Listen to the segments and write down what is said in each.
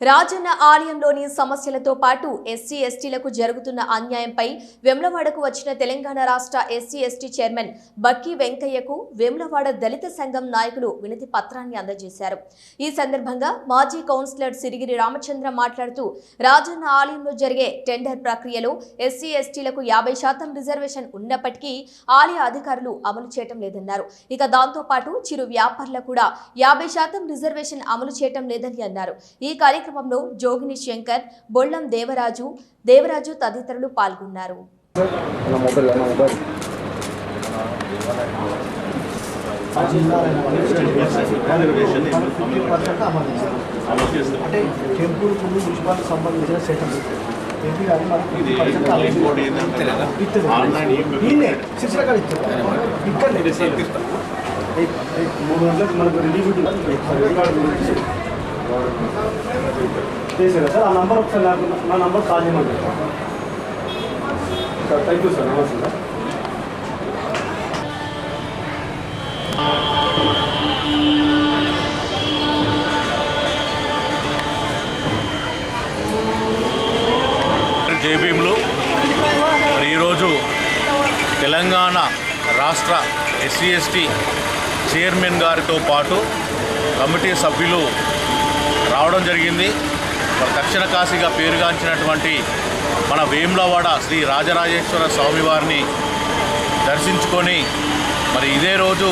రాజన్న ఆలయంలోని సమస్యలతో పాటు ఎస్సీ ఎస్టీలకు జరుగుతున్న అన్యాయంపై వెమ్లవాడకు వచ్చిన తెలంగాణ రాష్ట్ర ఎస్సీ ఎస్టీ చైర్మన్ బక్కి వెంకయ్యకు వెమ్లవాడ దళిత సంఘం నాయకులు వినతి పత్రాన్ని అందజేశారు. ఈ సందర్భంగా మాజీ కౌన్సిలర్ సిరిగిరి రామచంద్ర మాట్లాడుతూ రాజన్న ఆలయంలో జరిగే టెండర్ ప్రక్రియలో ఎస్సీ ఎస్టీలకు యాభై శాతం రిజర్వేషన్ ఉన్నప్పటికీ ఆలయ అధికారులు అమలు చేయటం లేదన్నారు. ఇక దాంతో పాటు చిరు వ్యాపారులకు కూడా యాభై శాతం రిజర్వేషన్ అమలు చేయటం లేదని అన్నారు. ఈ కార్యక్రమం కార్యక్రమంలో జోగిని శంకర్ బొల్లం దేవరాజు దేవరాజు తదితరులు పాల్గొన్నారు అంటే టెంపుల్ మున్సిపాలిటీ సంబంధించిన సెటప్ మనకు ఇది 50% అలౌ ఇంకోటి ఏంటంటే కదా, ఇస్తుంది. ఆన్లైన్ ఈ- ఈయనే శిక్షణ కాడ ఇస్తారు ఇక్కడ మూడు గంటలకు మనకు రిలీవ్ చేశారా సార్ ఆ నంబర్ ఒకసారి నాకు నా నంబర్ కాల్ చేయమని సార్ థ్యాంక్ యూ సార్ నమస్తే సార్. జేబీఎంలు మరి ఈరోజు తెలంగాణ రాష్ట్ర ఎస్సీ ఎస్టీ చైర్మన్ గారితో పాటు కమిటీ సభ్యులు రావడం జరిగింది. మరి దక్షిణ కాశీగా పేరుగాంచినటువంటి మన వేములవాడ శ్రీ రాజరాజేశ్వర స్వామివారిని దర్శించుకొని మరి ఇదే రోజు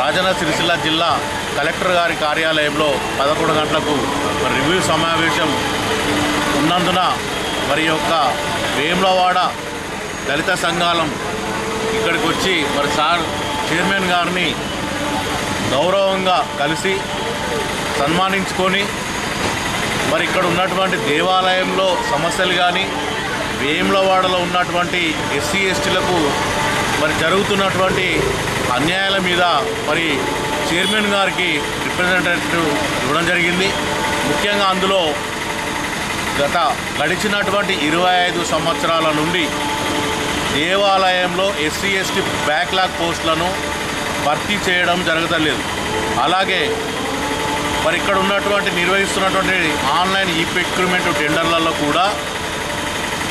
రాజన్న సిరిసిల్ల జిల్లా కలెక్టర్ గారి కార్యాలయంలో పదకొండు గంటలకు మరి రివ్యూ సమావేశం ఉన్నందున మరి యొక్క వేములవాడ దళిత సంఘాలం ఇక్కడికి వచ్చి మరి సార్ చైర్మన్ గారిని గౌరవంగా కలిసి సన్మానించుకొని మరి ఇక్కడ ఉన్నటువంటి దేవాలయంలో సమస్యలు కానీ వేములవాడలో ఉన్నటువంటి ఎస్సీ ఎస్టీలకు మరి జరుగుతున్నటువంటి అన్యాయాల మీద మరి చైర్మన్ గారికి రిప్రజెంటేటివ్ ఇవ్వడం జరిగింది. ముఖ్యంగా అందులో గత గడిచినటువంటి ఇరవై ఐదు సంవత్సరాల నుండి దేవాలయంలో ఎస్సీ ఎస్టీ బ్యాక్లాగ్ పోస్టులను భర్తీ చేయడం జరగతలేదు అలాగే మరి ఇక్కడ ఉన్నటువంటి నిర్వహిస్తున్నటువంటి ఆన్లైన్ ఈ ప్రక్యూర్మెంట్ టెండర్లలో కూడా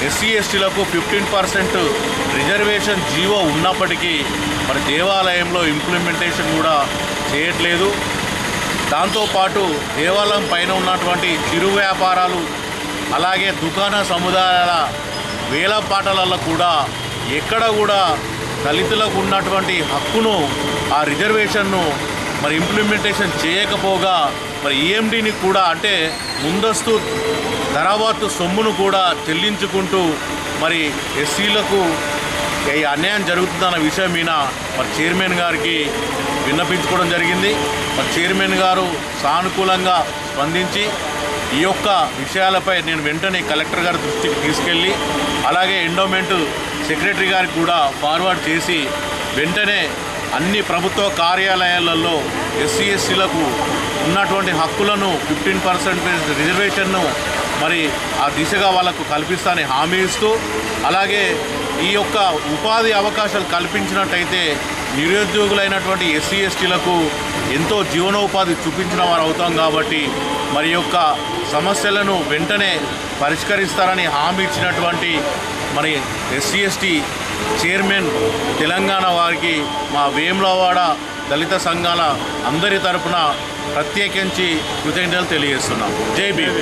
ఎస్సీ ఎస్టీలకు ఫిఫ్టీన్ పర్సెంట్ రిజర్వేషన్ జీవో ఉన్నప్పటికీ మరి దేవాలయంలో ఇంప్లిమెంటేషన్ కూడా చేయట్లేదు. దాంతోపాటు దేవాలయం పైన ఉన్నటువంటి చిరు వ్యాపారాలు అలాగే దుకాణ సముదాయాల వేలపాటలలో కూడా ఎక్కడ కూడా దళితులకు ఉన్నటువంటి హక్కును ఆ రిజర్వేషన్ను మరి ఇంప్లిమెంటేషన్ చేయకపోగా మరి ఈఎండిని కూడా అంటే ముందస్తు ధరావత్తు సొమ్మును కూడా చెల్లించుకుంటూ మరి ఎస్సీలకు ఈ అన్యాయం జరుగుతుందన్న విషయం మీద మరి చైర్మన్ గారికి విన్నపించుకోవడం జరిగింది. మరి చైర్మన్ గారు సానుకూలంగా స్పందించి ఈ యొక్క విషయాలపై నేను వెంటనే కలెక్టర్ గారి దృష్టికి తీసుకెళ్ళి అలాగే ఎండోమెంట్ సెక్రటరీ గారికి కూడా ఫార్వర్డ్ చేసి వెంటనే అన్ని ప్రభుత్వ కార్యాలయాలలో ఎస్సీ ఎస్సీలకు ఉన్నటువంటి హక్కులను ఫిఫ్టీన్ పర్సెంటేజ్ రిజర్వేషన్ను మరి ఆ దిశగా వాళ్ళకు కల్పిస్తానని హామీ ఇస్తూ అలాగే ఈ యొక్క ఉపాధి అవకాశాలు కల్పించినట్టయితే నిరుద్యోగులైనటువంటి ఎస్సీ ఎస్టీలకు ఎంతో జీవనోపాధి చూపించిన వారు అవుతాం కాబట్టి మరి యొక్క సమస్యలను వెంటనే పరిష్కరిస్తారని హామీ ఇచ్చినటువంటి మరి ఎస్సీ ఎస్టీ చైర్మన్ తెలంగాణ వారికి మా వేములవాడ దళిత సంఘాల అందరి తరపున ప్రత్యేకించి కృతజ్ఞతలు తెలియజేస్తున్నాం. జై భీమ్.